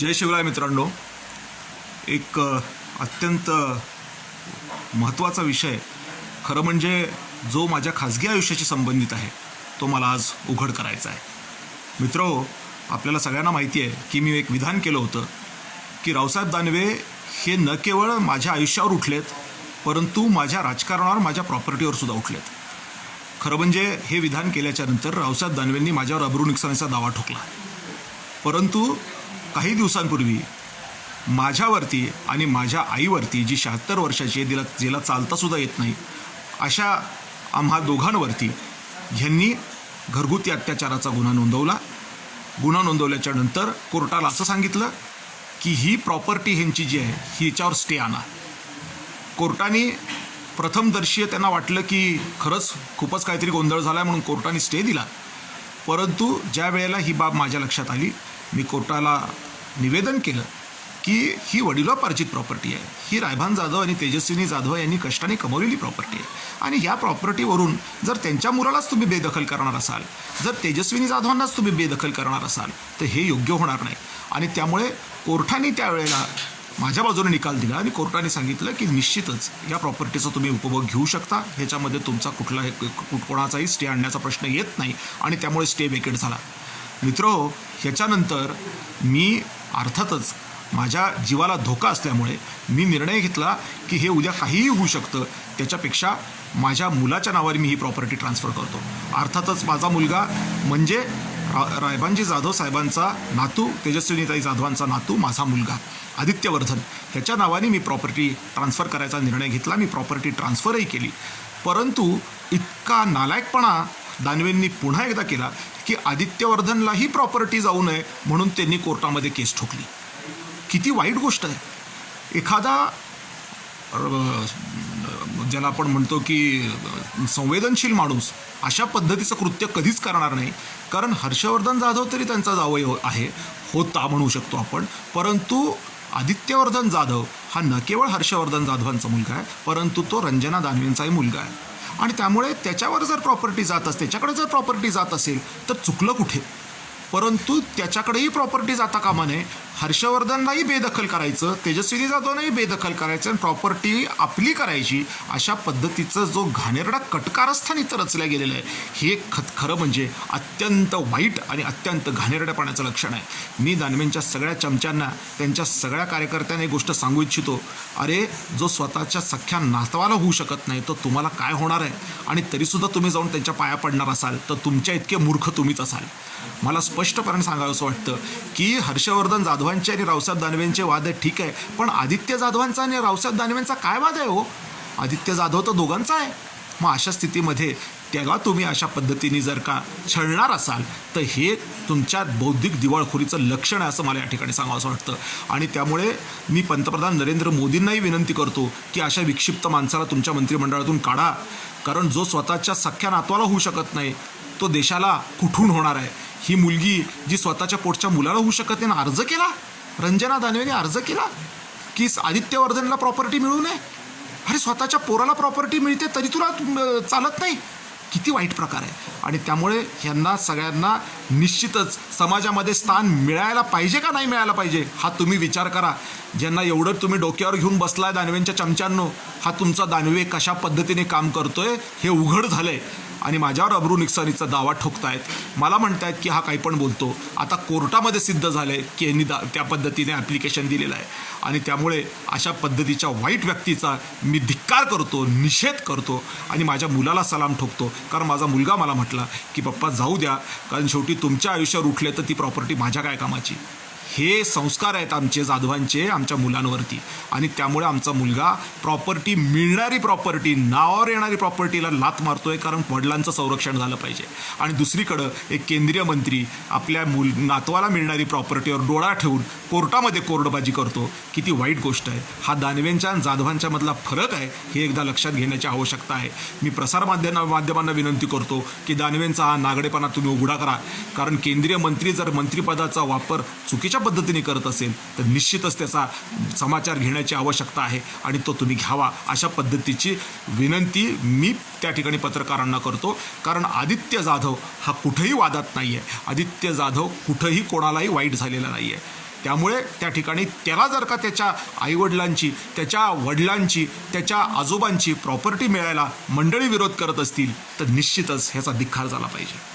जय शिवराय मित्रांनो. एक अत्यंत महत्त्वाचा विषय खरं म्हणजे जो माझ्या खाजगी आयुष्याशी संबंधित आहे तो मला आज उघड करायचा आहे. मित्रो आपल्याला सगळ्यांना माहिती आहे की मी एक विधान केलं होतं की रावसाहेब दानवे हे न केवळ माझ्या आयुष्यावर उठलेत परंतु माझ्या राजकारणावर माझ्या प्रॉपर्टीवर सुद्धा उठलेत. खरं म्हणजे हे विधान केल्याच्यानंतर रावसाहेब दानवेंनी माझ्यावर अब्रू नुकसानीचा दावा ठोकला. परंतु काही दिवसांपूर्वी माझ्यावरती आणि माझ्या आईवरती जी शहात्तर वर्षाची आहे तिला जिला चालतासुद्धा येत नाही अशा आम्हा दोघांवरती ह्यांनी घरगुती अत्याचाराचा गुन्हा नोंदवला. गुन्हा नोंदवल्याच्या नंतर कोर्टाला असं सांगितलं की ही प्रॉपर्टी ह्यांची जी आहे ही हिच्यावर स्टे आणा. कोर्टाने प्रथमदर्शीय त्यांना वाटलं की खरंच खूपच काहीतरी गोंधळ झाला आहे म्हणून कोर्टाने स्टे दिला. परंतु ज्या वेळेला ही बाब माझ्या लक्षात आली मी कोर्टाला निवेदन केलं की ही वडिलोपार्जित प्रॉपर्टी आहे. ही रायभान जाधव आणि तेजस्विनी जाधव यांनी कष्टाने कमवलेली प्रॉपर्टी आहे. आणि ह्या प्रॉपर्टीवरून जर त्यांच्या मुलालाच तुम्ही बेदखल करणार असाल जर तेजस्विनी जाधवांनाच तुम्ही बेदखल करणार असाल तर हे योग्य होणार नाही. आणि त्यामुळे कोर्टाने त्यावेळेला माझ्या बाजूने निकाल दिला आणि कोर्टाने सांगितलं की निश्चितच या प्रॉपर्टीचा तुम्ही उपभोग घेऊ शकता. ह्याच्यामध्ये तुमचा कुठला कोणाचाही स्टे आणण्याचा प्रश्न येत नाही आणि त्यामुळे स्टे वेकेट झाला. मित्रो ह्याच्यानंतर मी अर्थातच माझ्या जीवाला धोका असल्यामुळे मी निर्णय घेतला की हे उद्या काहीही होऊ शकतं. त्याच्यापेक्षा माझ्या मुलाच्या नावावर मी ही प्रॉपर्टी ट्रान्सफर करतो. अर्थातच माझा मुलगा म्हणजे रा रायबांजी जाधव साहेबांचा नातू तेजस्विनीताई जाधवांचा नातू माझा मुलगा आदित्यवर्धन. ह्याच्या नावाने मी प्रॉपर्टी ट्रान्सफर करायचा निर्णय घेतला. मी प्रॉपर्टी ट्रान्सफरही केली. परंतु इतका नालायकपणा दानवेंनी पुन्हा एकदा केला की आदित्यवर्धनलाही प्रॉपर्टी जाऊ नये म्हणून त्यांनी कोर्टामध्ये केस ठोकली. किती वाईट गोष्ट आहे. एखादा ज्याला आपण म्हणतो की संवेदनशील माणूस अशा पद्धतीचं कृत्य कधीच करणार नाही. कारण हर्षवर्धन जाधव तरी त्यांचा जावई हो- आहे होता म्हणू शकतो आपण. परंतु आदित्यवर्धन जाधव हा न केवळ हर्षवर्धन जाधवांचा मुलगा आहे परंतु तो रंजना दानवेंचाही मुलगा आहे. आणि त्यामुळे त्याच्यावर जर प्रॉपर्टी जात असते त्याच्याकडे जर प्रॉपर्टी जात असेल तर चुकलं कुठे? परंतु त्याच्याकडेही प्रॉपर्टी जाता कामा नये. हर्षवर्धनलाही बेदखल करायचं तेजस्विनी जाधवनाही बेदखल करायचं आणि प्रॉपर्टी आपली करायची अशा पद्धतीचं जो घाणेरडा कटकारस्थान इथं रचल्या गेलेलं आहे हे खत खरं म्हणजे अत्यंत वाईट आणि अत्यंत घाणेरड्यापणाचं लक्षण आहे. मी दानवेंच्या सगळ्या चमच्यांना त्यांच्या सगळ्या कार्यकर्त्यांना एक गोष्ट सांगू इच्छितो. अरे जो स्वतःच्या सख्या नातवाला होऊ शकत नाही तर तुम्हाला काय होणार आहे? आणि तरीसुद्धा तुम्ही जाऊन त्यांच्या पाया पडणार असाल तर तुमच्या इतके मूर्ख तुम्हीच असाल. मला स्पष्टपणे सांगावं असं वाटतं की हर्षवर्धन जाधवांचे आणि रावसाहेब दानवेंचे वाद आहेत ठीक आहे पण आदित्य जाधवांचा आणि रावसाहेब दानवेंचा काय वाद आहे हो? आदित्य जाधव तर दोघांचा आहे. मग अशा स्थितीमध्ये तेव्हा तुम्ही अशा पद्धतीने जर का छळणार असाल तर हे तुमच्या बौद्धिक दिवाळखोरीचं लक्षण आहे असं मला या ठिकाणी सांगावं असं वाटतं. आणि त्यामुळे मी पंतप्रधान नरेंद्र मोदींनाही विनंती करतो की अशा विक्षिप्त माणसाला तुमच्या मंत्रिमंडळातून काढा. कारण जो स्वतःच्या सख्या नातवाला होऊ शकत नाही तो देशाला कुठून होणार आहे? ही मुलगी जी स्वतःच्या पोटच्या मुलाला होऊ शकत नाही अर्ज केला रंजना दानवेने अर्ज केला की आदित्यवर्धनला प्रॉपर्टी मिळू नये. अरे स्वतःच्या पोराला प्रॉपर्टी मिळते तरी तुला चालत नाही. किती वाईट प्रकार आहे. आणि त्यामुळे ह्यांना सगळ्यांना निश्चितच समाजामध्ये स्थान मिळायला पाहिजे का नाही मिळायला पाहिजे हा तुम्ही विचार करा. ज्यांना एवढं तुम्ही डोक्यावर घेऊन बसलाय दानवेंच्या चमच्यांनो हा तुमचा दानवे कशा पद्धतीने काम करतोय हे उघड झालंय. आणि माझ्यावर अब्रू निकसानीचा दावा ठोकतायत. मला म्हणतायत की हा काही पण बोलतो. आता कोर्टामध्ये सिद्ध झालं आहे की यांनी दा त्या पद्धतीने ॲप्लिकेशन दिलेलं आहे. आणि त्यामुळे अशा पद्धतीच्या वाईट व्यक्तीचा मी धिक्कार करतो निषेध करतो आणि माझ्या मुलाला सलाम ठोकतो. कारण माझा मुलगा मला म्हटला की पप्पा जाऊ द्या. कारण शेवटी तुमच्या आयुष्यावर उठले तर ती प्रॉपर्टी माझ्या काय कामाची? हे संस्कार आहेत आमचे जाधवांचे आमच्या मुलांवरती. आणि त्यामुळे आमचा मुलगा प्रॉपर्टी मिळणारी प्रॉपर्टी नावावर येणारी प्रॉपर्टीला लात मारतोय कारण वडिलांचं संरक्षण झालं पाहिजे. आणि दुसरीकडं एक केंद्रीय मंत्री आपल्या मुल नातवाला मिळणारी प्रॉपर्टीवर डोळा ठेवून कोर्टामध्ये कोर्टबाजी करतो. किती वाईट गोष्ट आहे. हा दानवेंच्या आणि जाधवांच्या मधला फरक आहे हे एकदा लक्षात घेण्याची आवश्यकता आहे. मी प्रसारमाध्यम माध्यमांना विनंती करतो की दानवेंचा हा नागडेपणा तुम्ही उघडा करा. कारण केंद्रीय मंत्री जर मंत्रिपदाचा वापर चुकीच्या पद्धतीने करत असेल तर निश्चितच त्याचा समाचार घेण्याची आवश्यकता आहे आणि तो तुम्ही घ्यावा. अशा पद्धतीची विनंती मी त्या ठिकाणी पत्रकारांना करतो. कारण आदित्य जाधव हा कुठेही वादात नाही आहे आदित्य जाधव कुठंही कोणालाही वाईट झालेला नाही आहे त्यामुळे त्या ठिकाणी त्याला जर का त्याच्या आईवडिलांची त्याच्या वडिलांची त्याच्या आजोबांची प्रॉपर्टी मिळायला मंडळी विरोध करत असतील तर निश्चितच ह्याचा धिक्कार झाला पाहिजे.